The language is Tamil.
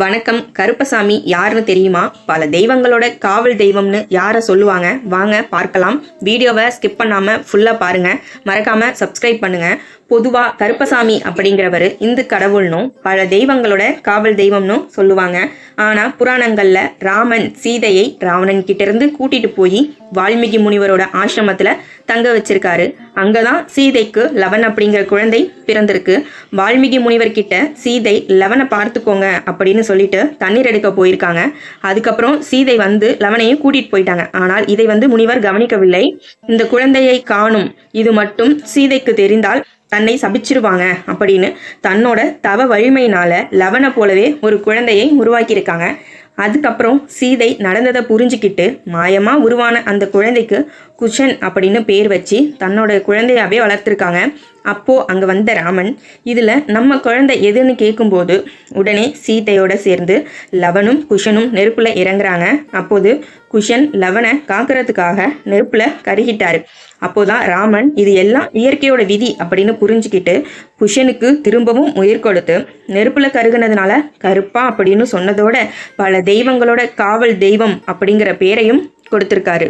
வணக்கம் கருப்பசாமி யாருன்னு தெரியுமா? பல தெய்வங்களோட காவல் தெய்வம்னு யாரை சொல்லுவாங்க? வாங்க பார்க்கலாம். வீடியோவை ஸ்கிப் பண்ணாமல் ஃபுல்லாக பாருங்கள் மறக்காமல் சப்ஸ்கிரைப் பண்ணுங்கள் பொதுவாக கருப்பசாமி அப்படிங்கிறவர் இந்து கடவுள்னும் பல தெய்வங்களோட காவல் தெய்வம்னும் சொல்லுவாங்க. ஆனா புராணங்கள்ல ராமன் சீதையை ராவணன் கிட்ட இருந்து கூட்டிட்டு போய் வால்மீகி முனிவரோட ஆசிரமத்துல தங்க வச்சிருக்காரு. அங்கதான் சீதைக்கு லவன் அப்படிங்கிற குழந்தை பிறந்திருக்கு. வால்மீகி முனிவர் கிட்ட சீதை லவனை பார்த்துக்கோங்க அப்படின்னு சொல்லிட்டு தண்ணீர் எடுக்க போயிருக்காங்க. அதுக்கப்புறம் சீதை வந்து லவனையும் கூட்டிட்டு போயிட்டாங்க. ஆனால் இதை வந்து முனிவர் கவனிக்கவில்லை. இந்த குழந்தையை காணும். இது மட்டும் சீதைக்கு தெரிந்தால் தன்னை சபிச்சிருவாங்க அப்படின்னு தன்னோட தவ வலிமையினால லவனை போலவே ஒரு குழந்தையை உருவாக்கியிருக்காங்க. அதுக்கப்புறம் சீதை நடந்ததை புரிஞ்சுக்கிட்டு மாயமாக உருவான அந்த குழந்தைக்கு குஷன் அப்படின்னு பேர் வச்சு தன்னோட குழந்தையாவே வளர்த்துருக்காங்க. அப்போது அங்கே வந்த ராமன் இதில் நம்ம குழந்தை எதுன்னு கேட்கும்போது உடனே சீதையோட சேர்ந்து லவனும் குஷனும் நெருப்பில் இறங்குறாங்க. அப்போது குஷன் லவனை காக்கிறதுக்காக நெருப்பில் கருகிட்டாரு. அப்போதான் ராமன் இது எல்லாம் இயற்கையோட விதி அப்படின்னு புரிஞ்சுக்கிட்டு குஷனுக்கு திரும்பவும் உயிர் கொடுத்து நெருப்பில் கருகுனதுனால கருப்பா அப்படின்னு சொன்னதோட பல தெய்வங்களோட காவல் தெய்வம் அப்படிங்கிற பேரையும் கொடுத்துருக்காரு.